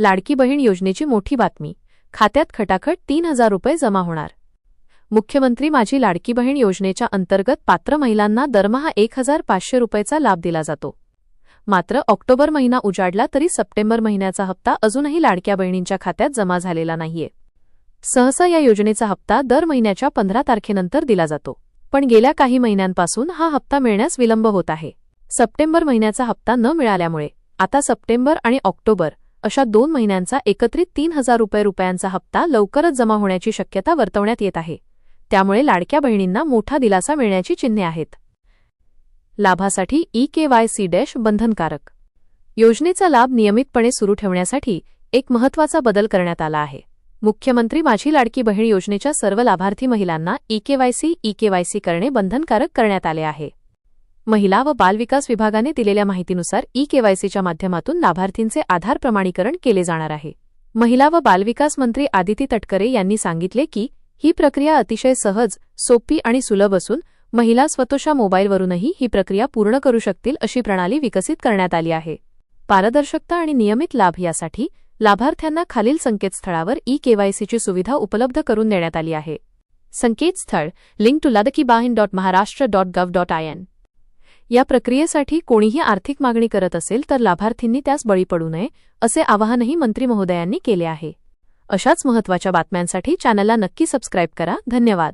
लाडकी बहीण योजनेची मोठी बातमी. खात्यात खटाखट तीन हजार रुपये जमा होणार. मुख्यमंत्री माझी लाडकी बहीण योजनेच्या अंतर्गत पात्र महिलांना दरमहा एक हजार पाचशे रुपयेचा लाभ दिला जातो. मात्र ऑक्टोबर महिना उजाडला तरी सप्टेंबर महिन्याचा हप्ता अजूनही लाडक्या बहिणींच्या खात्यात जमा झालेला नाहीये. सहसा या योजनेचा हप्ता दर महिन्याच्या पंधरा तारखेनंतर दिला जातो. पण गेल्या काही महिन्यांपासून हा हप्ता मिळण्यास विलंब होत आहे. सप्टेंबर महिन्याचा हप्ता न मिळाल्यामुळे आता सप्टेंबर आणि ऑक्टोबर अशा दोन महिन्यांचा एकत्रित तीन हजार रुपये रुपयांचा हप्ता लवकरच जमा होण्याची शक्यता वर्तवण्यात येत आहे. त्यामुळे लाडक्या बहिणींना मोठा दिलासा मिळण्याची चिन्हे आहेत. लाभासाठी E K Y C dash बंधनकारक. योजनेचा लाभ नियमितपणे सुरू ठेवण्यासाठी एक महत्त्वाचा बदल करण्यात आला आहे. मुख्यमंत्री माझी लाडकी बहीण योजनेच्या सर्व लाभार्थी महिलांना ई केवायसी ई केवायसी करणे बंधनकारक करण्यात आले आहे. महिला व बालविकास विभागाने दिलेल्या माहितीनुसार ई केवायसीच्या माध्यमातून लाभार्थींचे आधार प्रमाणीकरण केले जाणार आहे. महिला व बालविकास मंत्री आदिती तटकरे यांनी सांगितले की ही प्रक्रिया अतिशय सहज सोपी आणि सुलभ असून महिला स्वतःच्या मोबाईलवरूनही ही प्रक्रिया पूर्ण करू शकतील अशी प्रणाली विकसित करण्यात आली आहे. पारदर्शकता आणि नियमित लाभ यासाठी लाभार्थ्यांना खालील संकेतस्थळावर ई केवायसीची सुविधा उपलब्ध करून देण्यात आली आहे. संकेतस्थळ link to Ladkibahin dot Maharashtra dot gov dot I N या प्रक्रियेसाठी कोणीही आर्थिक मागणी करत असेल तर लाभार्थींनी त्यास बळी पडू नये असे आवाहनही मंत्री महोदयांनी केले आहे. अशाच महत्त्वाच्या बातम्यांसाठी चॅनलला नक्की सबस्क्राईब करा. धन्यवाद.